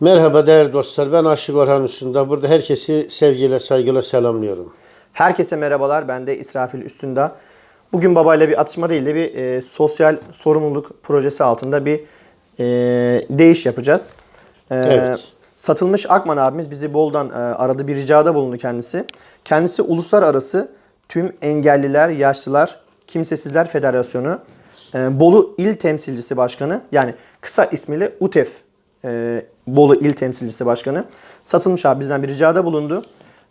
Merhaba değerli dostlar. Ben Aşık Orhan Üstünde. Burada herkesi sevgiyle, saygıyla selamlıyorum. Herkese merhabalar. Ben de İsrafil Üstünda. Bugün babayla bir atışma değil de bir e, sosyal sorumluluk projesi altında bir e, değiş yapacağız. E, Evet. Satılmış Akman abimiz bizi Bol'dan e, aradı. Bir ricada bulundu kendisi. Kendisi uluslararası tüm engelliler, yaşlılar, kimsesizler federasyonu e, Bolu İl Temsilcisi Başkanı yani kısa ismiyle UTEF e, Bolu İl Temsilcisi Başkanı. Satılmış abi bizden bir ricada bulundu.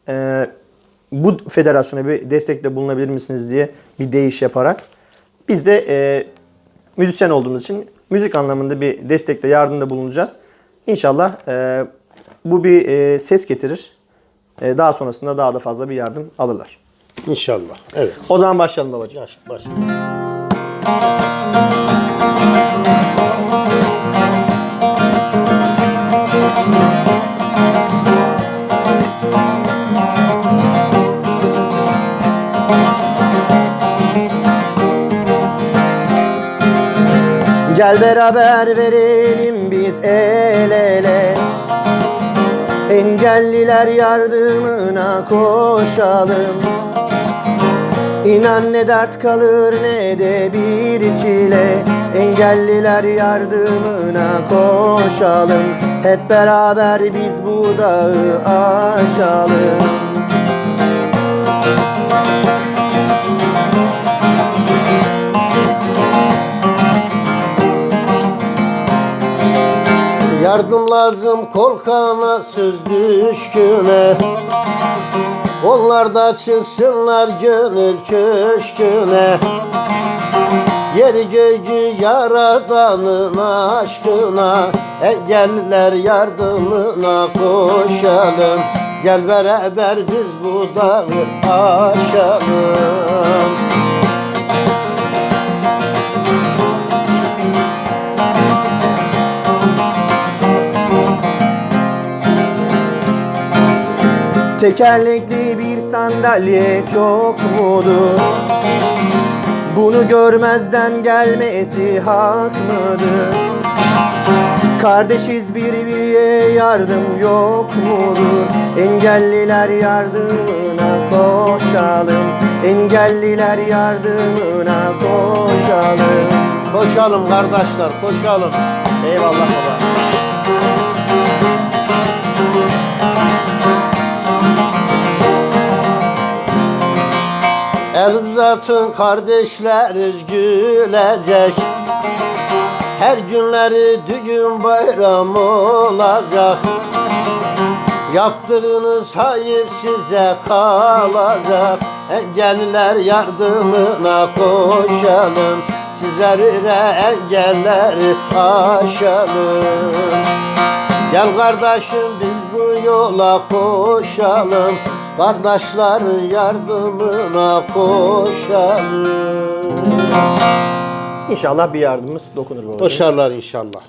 E, bu federasyona bir destekte bulunabilir misiniz diye bir değiş yaparak. Biz de e, müzisyen olduğumuz için müzik anlamında bir destekte yardımda bulunacağız. İnşallah e, bu bir e, ses getirir. E, daha sonrasında daha da fazla bir yardım alırlar. İnşallah. Evet. O zaman başlayalım babacığım. Baş, Gel beraber verelim biz el ele. Engelliler yardımına koşalım. İnan ne dert kalır ne de bir çile. Engelliler yardımına koşalım. Hep beraber biz bu dağı aşalım Yardım lazım kol kana söz düşküne Onlar da çıksınlar gönül köşküne. Yeri göğü yaradanın aşkına Engelliler yardımına koşalım. Gel beraber biz bu dağı aşalım Tekerlekli bir sandalye çok mudur? Bunu görmezden gelmesi hak mıdır? Kardeşiz birbirine yardım yok mudur? Engelliler yardımına koşalım Engelliler yardımına koşalım Koşalım kardeşler koşalım Eyvallah baba El uzatın kardeşleriz gülecek. Her günleri düğün bayram olacak. Yaptığınız hayır size kalacak. Engelliler yardımına koşalım. Sizlere engelleri aşalım. Gel kardeşim biz bu yola koşalım Kardeşlerin yardımına koşalım İnşallah bir yardımımız dokunur babacığım. Koşarlar inşallah